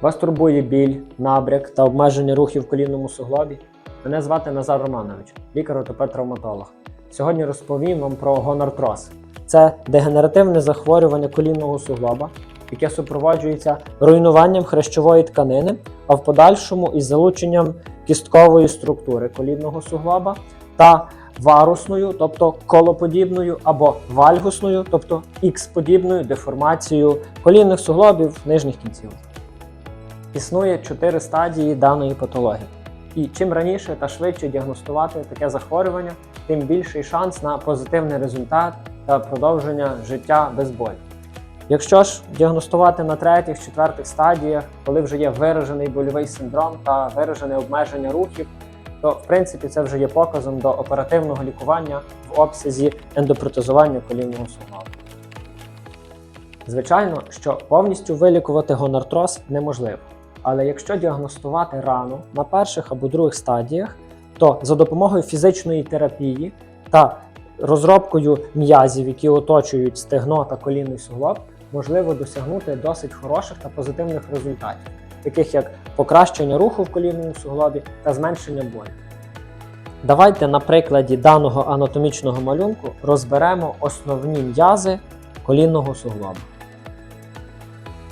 Вас турбує біль, набряк та обмеження рухів в колінному суглобі? Мене звати Назар Романович, лікар-ортопед-травматолог. Сьогодні розповім вам про гонартроз. Це дегенеративне захворювання колінного суглоба, яке супроводжується руйнуванням хрящової тканини, а в подальшому із залученням кісткової структури колінного суглоба та варусною, тобто колоподібною, або вальгусною, тобто ікс-подібною деформацією колінних суглобів нижніх кінців. Існує чотири стадії даної патології. І чим раніше та швидше діагностувати таке захворювання, тим більший шанс на позитивний результат та продовження життя без болю. Якщо ж діагностувати на третіх, четвертих стадіях, коли вже є виражений больовий синдром та виражене обмеження рухів, то в принципі це вже є показом до оперативного лікування в обсязі ендопротезування колінного суглобу. Звичайно, що повністю вилікувати гонартроз неможливо. Але якщо діагностувати рано на перших або других стадіях, то за допомогою фізичної терапії та розробкою м'язів, які оточують стегно та колінний суглоб, можливо досягнути досить хороших та позитивних результатів, таких як покращення руху в колінному суглобі та зменшення болю. Давайте на прикладі даного анатомічного малюнку розберемо основні м'язи колінного суглоба.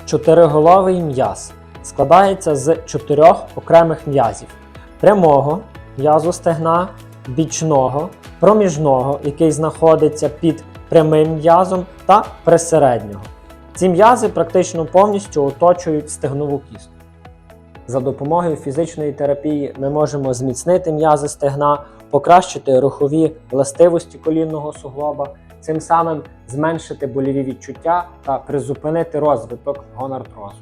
Чотириголовий м'яз складається з чотирьох окремих м'язів: прямого м'язу стегна, бічного, проміжного, який знаходиться під прямим м'язом, та присереднього. Ці м'язи практично повністю оточують стегнову кістку. За допомогою фізичної терапії ми можемо зміцнити м'язи стегна, покращити рухові властивості колінного суглоба, цим самим зменшити больові відчуття та призупинити розвиток гонартрозу.